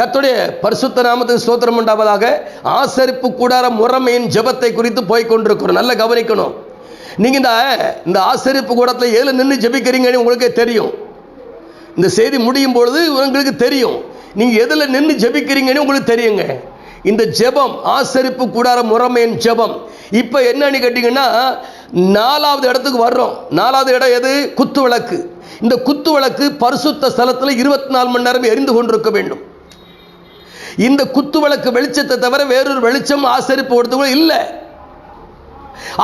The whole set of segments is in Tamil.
கத்துடைய பரிசுத்த நாமத்துக்கு ஸ்தோத்திரம் உண்டாவதாக ஆசரிப்பு கூடார முறைமையின் ஜெபத்தை குறித்து போய் கொண்டிருக்கிறோம். நல்லா கவனிக்கணும். நீங்க இந்த இந்த ஆசரிப்பு கூடத்தில் ஏழு நின்று ஜெபிக்கிறீங்கன்னு உங்களுக்கே தெரியும். இந்த செய்தி முடியும் பொழுது உங்களுக்கு தெரியும். நீங்கள் எதில் நின்று ஜெபிக்கிறீங்கன்னு உங்களுக்கு தெரியுங்க. இந்த ஜெபம் ஆசரிப்பு கூடார முறைமையின் ஜெபம். இப்போ என்னன்னு கேட்டிங்கன்னா நாலாவது இடத்துக்கு வர்றோம். நாலாவது இடம் எது? குத்து விளக்கு. இந்த குத்து விளக்கு பரிசுத்த ஸ்தலத்தில் இருபத்தி நாலு மணி நேரம் எரிந்து கொண்டிருக்க வேண்டும். இந்த குத்து விளக்கு வெளிச்சத்தை தவிர வேறொரு வெளிச்சம் ஆசரிப்பு கொடுத்தவங்க இல்லை.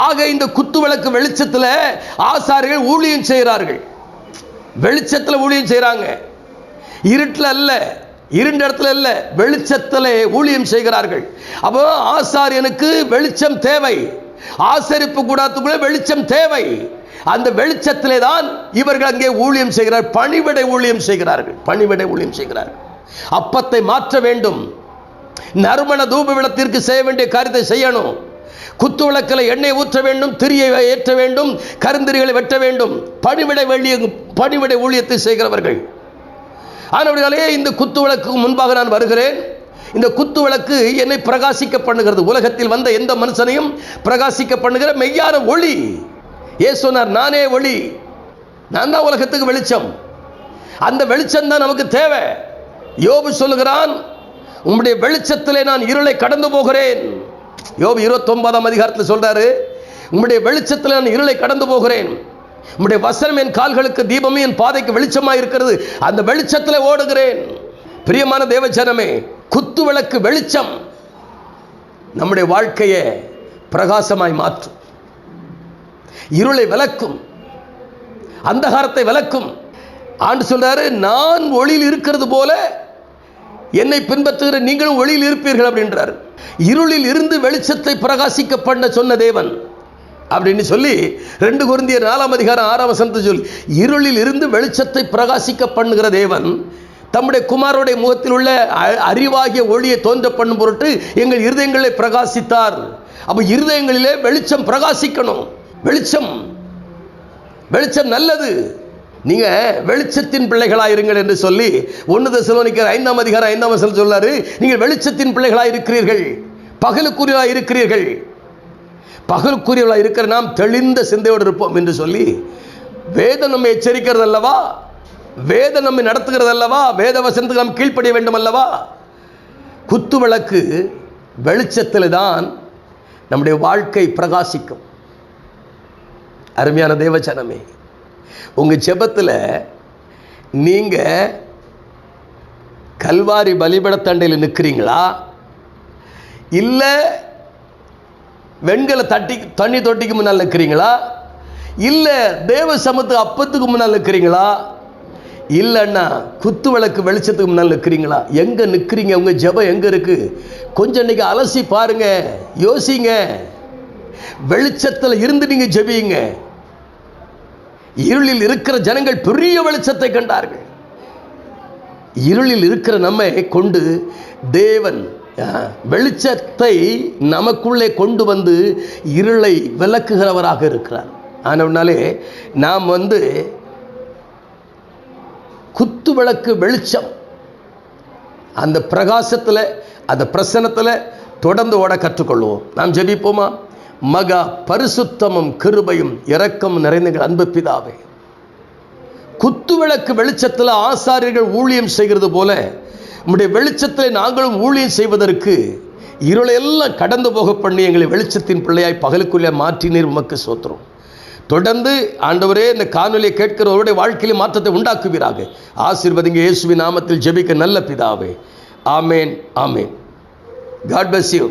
ஆக இந்த குத்து விளக்கு வெளிச்சத்தில் ஆசாரிகள் ஊழியம் செய்கிறார்கள். வெளிச்சத்தில் ஊழியம் செய்கிறாங்க இருட்டில் அல்ல இருண்ட இடத்துல இல்ல வெளிச்சத்தில் ஊழியம் செய்கிறார்கள். அப்போ ஆசாரியனுக்கு வெளிச்சம் தேவை. ஆசரிப்பு கூடாத்துக்குள்ளே வெளிச்சம் தேவை. அந்த வெளிச்சத்திலே தான் இவர்கள் அங்கே ஊழியம் செய்கிறார் பணிவிடை ஊழியம் செய்கிறார்கள் பணிவிடை ஊழியம் செய்கிறார்கள். அப்பத்தை மாற்ற வேண்டும். நறுமண தூப விளத்திற்கு செய்ய வேண்டிய காரியத்தை செய்யணும். குத்து விளக்கில் எண்ணெய் ஊற்ற வேண்டும் திரியை ஏற்ற வேண்டும் கருந்திரிகளை வெட்ட வேண்டும். பணிவிடை வெளிய பணிவிடை ஊழியத்தை செய்கிறவர்கள். ஆனவர்களே இந்த குத்து விளக்கு முன்பாக நான் வருகிறேன். இந்த குத்து விளக்கு என்னை பிரகாசிக்க பண்ணுகிறது. உலகத்தில் வந்த எந்த மனுஷனையும் பிரகாசிக்க பண்ணுகிற மெய்யான ஒளி. ஏ சொன்னார் நானே ஒளி. நான் தான் உலகத்துக்கு வெளிச்சம். அந்த வெளிச்சம் தான் நமக்கு தேவை. யோபு சொல்லுகிறான் உம்முடைய வெளிச்சத்திலே நான் இருளை கடந்து போகிறேன். யோபு இருபத்தொன்பதாம் அதிகாரத்தில் சொல்றாரு உம்முடைய வெளிச்சத்தில் நான் இருளை கடந்து போகிறேன். உம்முடைய வசனம் என் கால்களுக்கு தீபமும் என் பாதைக்கு வெளிச்சமாக இருக்கிறது. அந்த வெளிச்சத்தில் ஓடுகிறேன். பிரியமான தேவச்சனமே குத்து விளக்கு வெளிச்சம் நம்முடைய வாழ்க்கையை பிரகாசமாய் மாற்றும். இருளை விளக்கும் அந்தகாரத்தை விளக்கும். ஆண்டு சொல்றாரு நான் ஒளியில் இருக்கிறது போல என்னை பின்பற்றுகிற நீங்களும் ஒளியில் இருப்பீர்கள் அப்படின்றார். இருளில் இருந்து வெளிச்சத்தை பிரகாசிக்க பண்ண சொன்ன தேவன். அப்படின்னு சொல்லி ரெண்டு குருந்திய நாலாம் அதிகாரம் ஆறாம் வசனத்தை சொல்லி இருளில் இருந்து வெளிச்சத்தை பிரகாசிக்க பண்ணுகிற தேவன் தம்முடைய குமாரோடைய முகத்தில் உள்ள அ- அறிவாகிய ஒளியை தோன்ற பண்ணும் பொருட்டு எங்கள் இருதயங்களை பிரகாசித்தார். அப்போ இருதயங்களிலே வெளிச்சம் பிரகாசிக்கணும். வெளிச்சம் வெளிச்சம் நல்லது. நீங்க வெளிச்சத்தின் பிள்ளைகளாக இருங்கள் என்று சொல்லி ஒன்று தசலோனிக்கர் ஐந்தாம் அதிகாரம் ஐந்தாம் வசனம் சொல்லாரு. நீங்கள் வெளிச்சத்தின் பிள்ளைகளாக இருக்கிறீர்கள் பகலுக்குரியவர்களாக இருக்கிறீர்கள் பகலுக்குரியவளாக இருக்கிற நாம் தெளிந்த சிந்தையோடு இருப்போம் என்று சொல்லி வேதம் நம்மை எச்சரிக்கிறது அல்லவா வேதம் நம்மை நடத்துகிறது அல்லவா வேத வசனத்துக்கு நாம் கீழ்ப்படிய வேண்டும் அல்லவா குத்து விளக்கு வெளிச்சத்தில் தான் நம்முடைய வாழ்க்கை பிரகாசிக்கும். அருமையான தேவச்சனமே உங்கள் ஜெபத்தில் நீங்கள் கல்வாரி பலிபடத்தண்டையில் நிற்கிறீங்களா இல்லை வெண்கல தட்டி தண்ணி தொட்டிக்கு முன்னால் நிற்கிறீங்களா இல்லை தேவ சமத்து அப்பத்துக்கு முன்னால் நிற்கிறீங்களா இல்லைன்னா குத்து விளக்கு வெளிச்சத்துக்கு முன்னால் நிற்கிறீங்களா எங்கே நிற்கிறீங்க உங்கள் ஜெபம் எங்கே இருக்குது கொஞ்சம் இன்றைக்கி அலசி பாருங்க யோசிங்க. வெளிச்சத்தில் இருந்து நீங்கள் ஜெபியுங்க இருளில் இருக்கிற ஜனங்கள் பெரிய வெளிச்சத்தை கண்டார்கள். இருளில் இருக்கிற நம்மை கொண்டு தேவன் வெளிச்சத்தை நமக்குள்ளே கொண்டு வந்து இருளை விளக்குகிறவராக இருக்கிறார். ஆனவனாலே நாம் வந்து குத்து விளக்கு வெளிச்சம். அந்த பிரகாசத்தில் அந்த பிரசனத்தில் தொடர்ந்து ஓட கற்றுக்கொள்வோம். நாம் ஜெபிப்போமா? மகா பரிசுத்தமும் கிருபையும் இரக்கம் நிறைந்த அன்பு பிதாவே. குத்துவிளக்கு வெளிச்சத்தில் ஆசாரியர்கள் ஊழியம் செய்கிறது போல உம்முடைய வெளிச்சத்தில் நாங்களும் ஊழியம் செய்வதற்கு இருளையெல்லாம் கடந்து போக பண்ணி எங்களை வெளிச்சத்தின் பிள்ளையாய் பகலுக்குள்ளே மாற்றினீர் உமக்கு சோத்திரம். தொடர்ந்து ஆண்டவரே இந்த காணொலியை கேட்கிறவருடைய வாழ்க்கையில் மாற்றத்தை உண்டாக்குவீராக. ஆசீர்வதிங்க இயேசுவின் நாமத்தில் ஜெபிக்க நல்ல பிதாவே. ஆமேன் ஆமேன். God bless you